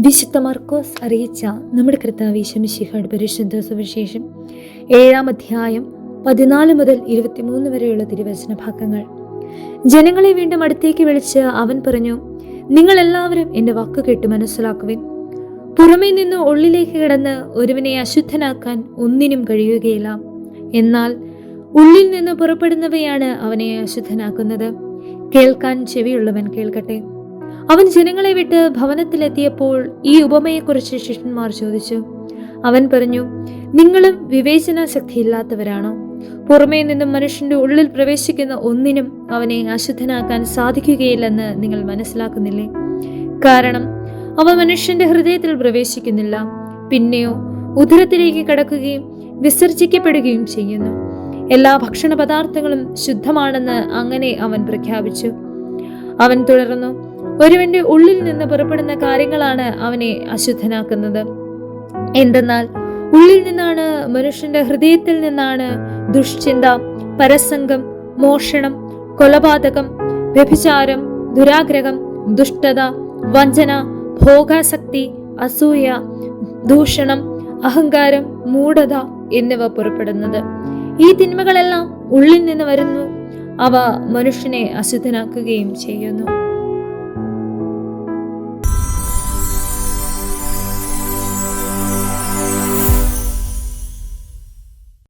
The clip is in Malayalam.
വിശുദ്ധ മർക്കോസ് അറിയിച്ച നമ്മുടെ കർത്താവ് ഈശമിശിഹയുടെ പരിശുദ്ധ സുവിശേഷം ഏഴാം അധ്യായം പതിനാല് മുതൽ ഇരുപത്തിമൂന്ന് വരെയുള്ള തിരുവചന ഭാഗങ്ങൾ. ജനങ്ങളെ വീണ്ടും അടുത്തേക്ക് വിളിച്ച് അവൻ പറഞ്ഞു നിങ്ങൾ എല്ലാവരും എന്റെ വാക്ക് കേട്ട് മനസ്സിലാക്കുവിൻ. പുറമേ നിന്ന് ഉള്ളിലേക്ക് കിടന്ന് ഒരുവനെ അശുദ്ധനാക്കാൻ ഒന്നിനും കഴിയുകയില്ല. എന്നാൽ ഉള്ളിൽ നിന്ന് പുറപ്പെടുന്നവയാണ് അവനെ അശുദ്ധനാക്കുന്നത്. കേൾക്കാൻ ചെവിയുള്ളവൻ കേൾക്കട്ടെ. അവൻ ജനങ്ങളെ വിട്ട് ഭവനത്തിലെത്തിയപ്പോൾ ഈ ഉപമയെക്കുറിച്ച് ശിഷ്യന്മാർ ചോദിച്ചു. അവൻ പറഞ്ഞു നിങ്ങളും വിവേചന ശക്തിയില്ലാത്തവരാണോ പുറമേ നിന്നും മനുഷ്യന്റെ ഉള്ളിൽ പ്രവേശിക്കുന്ന ഒന്നിനും അവനെ അശുദ്ധനാക്കാൻ സാധിക്കുകയില്ലെന്ന് നിങ്ങൾ മനസ്സിലാക്കുന്നില്ലേ? കാരണം അവ മനുഷ്യന്റെ ഹൃദയത്തിൽ പ്രവേശിക്കുന്നില്ല പിന്നെയോ ഉദരത്തിലേക്ക് കടക്കുകയും വിസർജിക്കപ്പെടുകയും ചെയ്യുന്നു. എല്ലാ ഭക്ഷണ പദാർത്ഥങ്ങളും ശുദ്ധമാണെന്ന് അങ്ങനെ അവൻ പ്രഖ്യാപിച്ചു. അവൻ തുടർന്നു ഒരുവന്റെ ഉള്ളിൽ നിന്ന് പുറപ്പെടുന്ന കാര്യങ്ങളാണ് അവനെ അശുദ്ധനാക്കുന്നത്. എന്തെന്നാൽ ഉള്ളിൽ നിന്നാണ് മനുഷ്യന്റെ ഹൃദയത്തിൽ നിന്നാണ് ദുഷ്ചിന്ത പരസംഗം മോഷണം കൊലപാതകം വ്യഭിചാരം ദുരാഗ്രഹം ദുഷ്ടത വഞ്ചന ഭോഗാസക്തി അസൂയ ദൂഷണം അഹങ്കാരം മൂഢത എന്നിവ പുറപ്പെടുന്നത്. ഈ തിന്മകളെല്ലാം ഉള്ളിൽ നിന്ന് വരുന്നു. അവ മനുഷ്യനെ അശുദ്ധനാക്കുകയും ചെയ്യുന്നു.